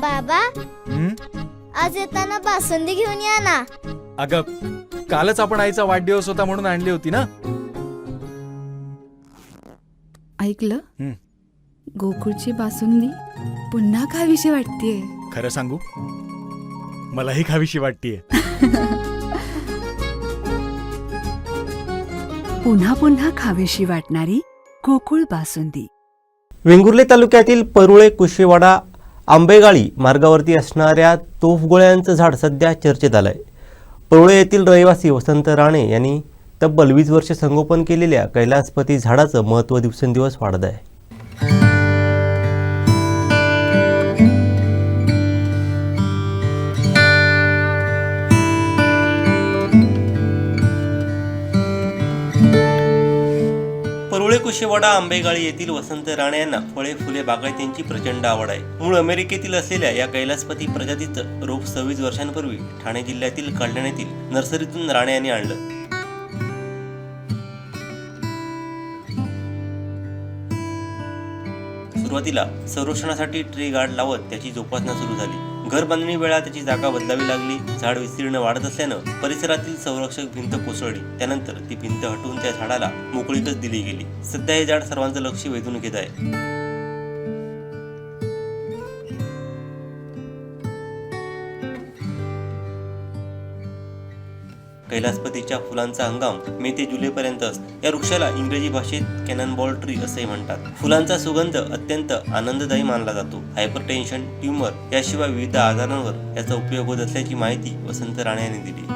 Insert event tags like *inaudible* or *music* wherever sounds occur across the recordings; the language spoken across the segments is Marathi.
बाबा. हं? आज येताना बासुंदी घेऊन या ना. अगं कालच आपण आईचा वाढदिवस होता म्हणून आणली होती ना? ऐकलं? हं. गोकुळची बासुंदी पुन्हा खावीशी वाटतेय. खरं सांगू? मलाही खावीशी वाटतीये. *laughs* पुन्हा पुन्हा खावीशी वाटणारी गोकुळ बासुंदी. वेंगुर्ले तालुक्यातील परुळे कुशेवाडा आंबेगाळी मार्गावरती असणाऱ्या तोफगोळ्यांचं झाड सध्या चर्चेत आलं आहे परुळे येथील रहिवासी वसंत राणे यांनी तब्बल वीस वर्ष संगोपन केलेल्या कैलासपती झाडाचं महत्त्व दिवसेंदिवस वाढत आहे. मुळे कुशेवाडा आंबेगाळी येथील वसंत राणे यांना फळे फुले बागायतींची प्रचंड आवड आहे. मूळ अमेरिकेतील असलेल्या या कैलासपती प्रजातीचं रोप सव्वीस वर्षांपूर्वी ठाणे जिल्ह्यातील कल्याण येथील नर्सरीतून राणे यांनी आणलं. सुरुवातीला संरक्षणासाठी ट्री गार्ड लावत त्याची जोपासना सुरू झाली. घर बांधणी वेळा त्याची जागा बदलावी लागली. झाड विस्तीर्ण वाढत असल्यानं परिसरातील संरक्षक भिंत कोसळली. त्यानंतर ती भिंत हटवून त्या झाडाला मोकळीकच दिली गेली. सध्या हे झाड सर्वांचं लक्ष वेधून घेत आहे. कैलासपतीच्या फुलांचा हंगाम मे ते जुलैपर्यंत असतो या वृक्षाला इंग्रजी भाषेत कॅननबॉल ट्री असे म्हणतात. फुलांचा सुगंध अत्यंत आनंददायी मानला जातो. हायपरटेन्शन ट्यूमर याशिवाय विविध आजारांवर याचा उपयोग होत असल्याची माहिती वसंत राणे यांनी दिली.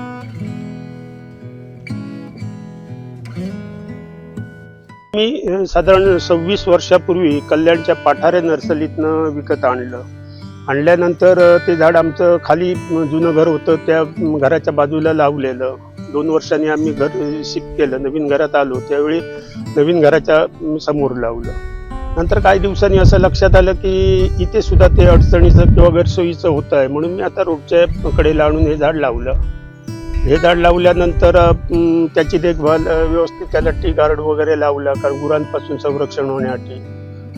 मी साधारण सव्वीस वर्षापूर्वी कल्याणच्या पाठारे नर्सरीतनं विकत आणलं. आणल्यानंतर ते झाड आमचं खाली जुनं घर होतं त्या घराच्या बाजूला लावलेलं. दोन वर्षांनी आम्ही घर शिफ्ट केलं नवीन घरात आलो. त्यावेळी नवीन घराच्या समोर लावलं. नंतर काही दिवसांनी असं लक्षात आलं की इथे सुद्धा ते अडचणीचं किंवा गैरसोयीचं होतं आहे म्हणून मी आता रोडच्या कडेला आणून हे झाड लावलं. हे झाड लावल्यानंतर त्याची देखभाल व्यवस्थित त्याला टी गार्ड वगैरे लावला कारण गुरांपासून संरक्षण होण्यासाठी.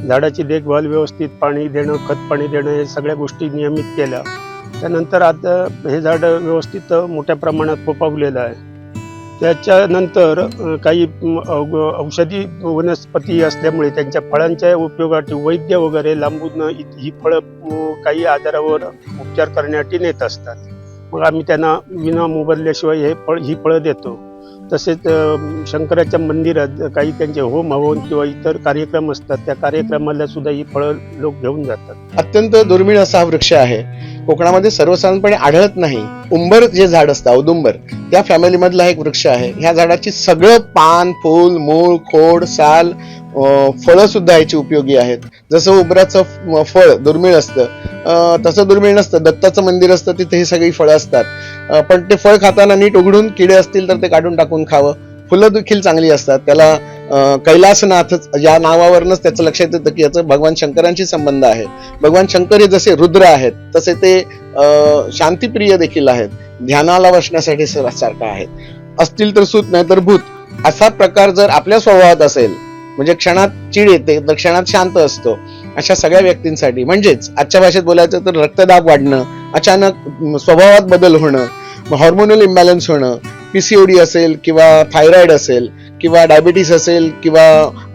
झाडाची देखभाल व्यवस्थित पाणी देणं खत पाणी देणं हे सगळ्या गोष्टी नियमित केल्या. त्यानंतर आता हे झाड व्यवस्थित मोठ्या प्रमाणात फोपावलेलं आहे. त्याच्यानंतर काही औषधी वनस्पती असल्यामुळे त्यांच्या फळांच्या उपयोगासाठी वैद्य वगैरे लांबून इ- ही फळं काही आजारावर उपचार करण्यासाठी नेत असतात. मग आम्ही त्यांना विना मोबदल्याशिवाय हे फळ ही फळं देतो. तसेच शंकराच्या मंदिरात काही त्यांचे होम हवन किंवा इतर कार्यक्रम असतात त्या कार्यक्रमाला सुद्धा ही फळं लोक घेऊन जातात. अत्यंत दुर्मिळ असा हा वृक्ष आहे. कोकणामध्ये सर्वसाधारणपणे आढळत नाही. उंबर जे झाड असतं औदुंबर त्या फॅमिलीमधला एक वृक्ष आहे. ह्या झाडाची सगळं पान फूल मूळ खोड साल फळं सुद्धा याची उपयोगी आहेत. जसं उंबराचं फळ दुर्मिळ असतं तसं दुर्मिळ नसतं. दत्ताचं मंदिर असतं तिथे ही सगळी फळं असतात. पण ते फळ खाताना नीट उघडून किडे असतील तर ते काढून टाकून खावं. फुलं देखील चांगली असतात. त्याला कैलासनाथ या नावावरूनच त्याचं लक्षात येतं की याचं भगवान शंकरांशी संबंध आहे. भगवान शंकर हे जसे रुद्र आहेत तसे ते शांतीप्रिय शांतिप्रिय देखील आहेत. ध्यानाला बसण्यासाठी सारखं आहेत. असतील तर सूत नाही तर भूत. असा प्रकार जर आपल्या स्वभावात असेल म्हणजे क्षणात चीड येते तर क्षणात शांत असतो. अशा सगळ्या व्यक्तींसाठी. म्हणजेच आजच्या भाषेत बोलायचं तर रक्तदाब वाढणं अचानक स्वभावात बदल होणं हॉर्मोनल इम्बॅलन्स होणं पीसीओडी असेल किंवा थायरॉइड असेल किंवा डायबिटीस असेल किंवा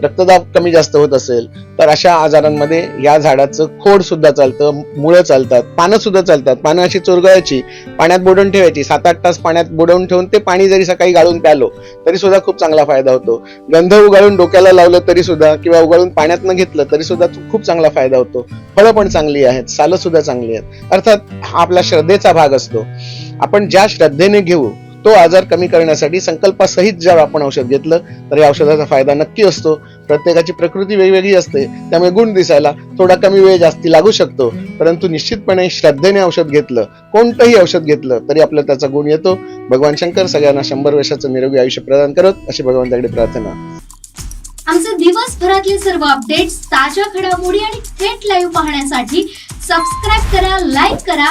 रक्तदाब कमी जास्त होत असेल तर अशा आजारांमध्ये या झाडाचं खोड सुद्धा चालतं मुळं चालतात पानं सुद्धा चालतात. पानं अशी चोरगळायची पाण्यात बुडवून ठेवायची सात आठ तास पाण्यात बुडवून ठेवून ते पाणी जरी सकाळी गाळून प्यालो तरी सुद्धा खूप चांगला फायदा होतो. गंध उगाळून डोक्याला लावलं तरी सुद्धा किंवा उगाळून पाण्यात न घेतलं तरी सुद्धा खूप चांगला फायदा होतो. फळं पण चांगली आहेत सालं सुद्धा चांगली आहेत. अर्थात हा आपला श्रद्धेचा भाग असतो. आपण ज्या श्रद्धेने घेऊ तो आजार कमी करण्यासाठी संकल्पासहित जर आपण औषध घेतलं तर या औषधाचा फायदा नक्की असतो. प्रत्येकाची प्रकृती वेगवेगळी असते त्यामुळे गुण दिसायला थोडा कमी वेळ जास्ती लागू शकतो. परंतु निश्चितपणे श्रद्धेने औषध घेतलं कोणतंही औषध घेतलं तरी आपल्याला त्याचा गुण येतो. भगवान शंकर सगळ्यांना शंभर वर्षाचं निरोगी आयुष्य प्रदान करत अशी भगवंताकडे प्रार्थना. आमचे दिवसभरातले सर्व अपडेट्स ताज्या घडामोडी आणि थेट लाईव्ह पाहण्यासाठी सबस्क्राईब करा लाईक करा